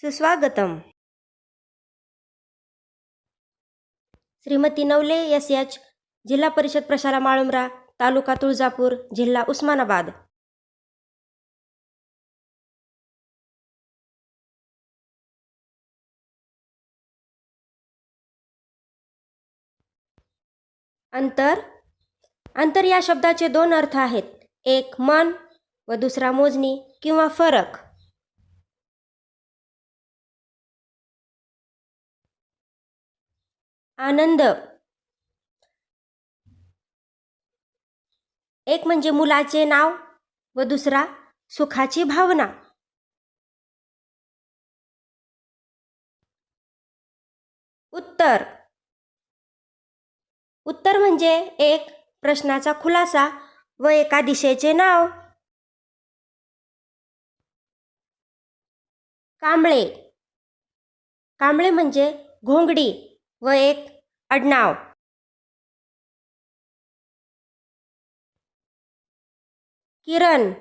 सुस्वागतम. Shrimati Navale S. H. Zilla Parishad प्रशाला माळुमरा तालुका तुळजापूर जिल्हा उस्मानाबाद. अंतर. अंतर या शब्दाचे दोन अर्थ आहेत. एक मन व दुसरा मोजणी किंवा फरक. आनंद. एक म्हणजे मुलाचे नाव व दुसरा सुखाची भावना. उत्तर. उत्तर म्हणजे एक प्रश्नाचा खुलासा व एका दिशेचे नाव. कांबळे. कांबळे म्हणजे घोंगडी. व एक आडनाव. किरण.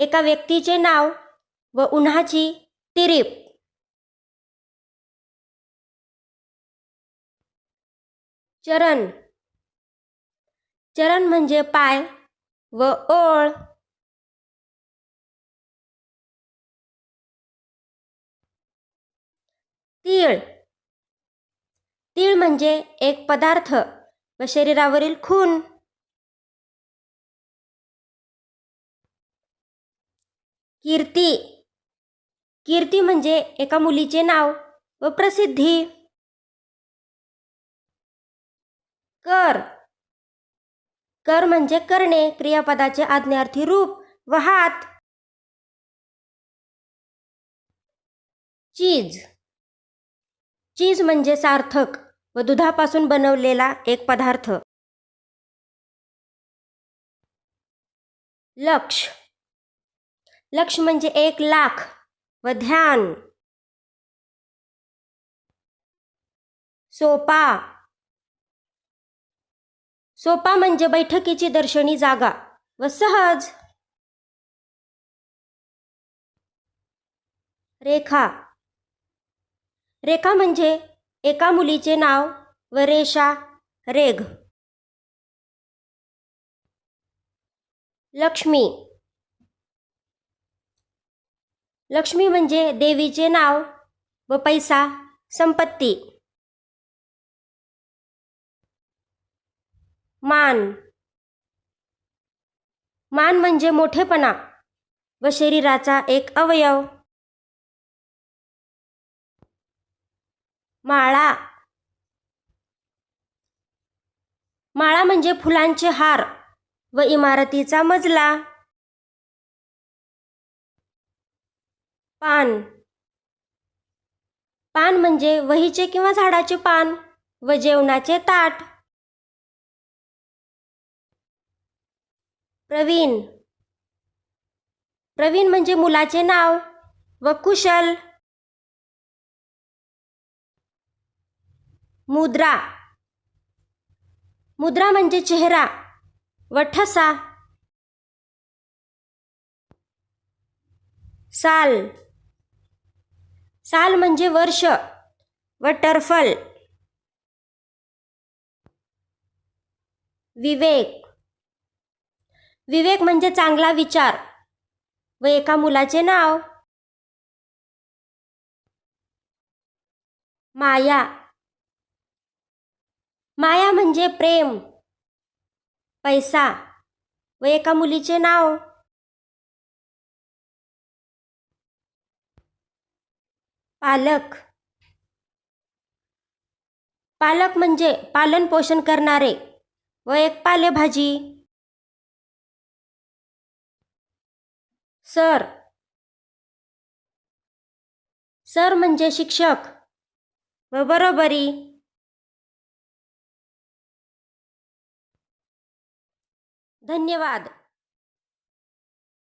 एका व्यक्तीचे नाव व उन्हाची तिरीप. चरण. चरण म्हणजे पाय व ओळ. तीळ. तीळ म्हणजे एक पदार्थ व शरीरावरील खून. कीर्ती. कीर्ती म्हणजे एका मुलीचे नाव व प्रसिद्धी. कर. कर म्हणजे करणे क्रियापदाचे आज्ञार्थी रूप व हात. चीज. चीज म्हणजे सार्थक व दुधापासून बनवलेला एक पदार्थ. लक्ष. लक्ष म्हणजे एक लाख व ध्यान. सोपा. सोपा म्हणजे बैठकीची दर्शनी जागा व सहज. रेखा. रेखा म्हणजे एका मुलीचे नाव व रेषा रेघ. लक्ष्मी. लक्ष्मी म्हणजे देवीचे नाव व पैसा संपत्ती. मान. मान म्हणजे मोठेपणा व शरीराचा एक अवयव. माळा. माळा म्हणजे फुलांचे हार व इमारतीचा मजला. पान. पान म्हणजे वहीचे किंवा झाडाचे पान व जेवणाचे ताट. प्रवीण. प्रवीण म्हणजे मुलाचे नाव व कुशल. मुद्रा. मुद्रा म्हणजे चेहरा. व ठसा साल. साल म्हणजे वर्ष. व टर्फल विवेक. विवेक म्हणजे चांगला विचार व एका मुलाचे नाव. माया. माया म्हणजे प्रेम पैसा व एका मुलीचे नाव. पालक. पालक म्हणजे पालन पोषण करणारे व एक पालेभाजी. सर. सर म्हणजे शिक्षक व बरोबरी. धन्यवाद.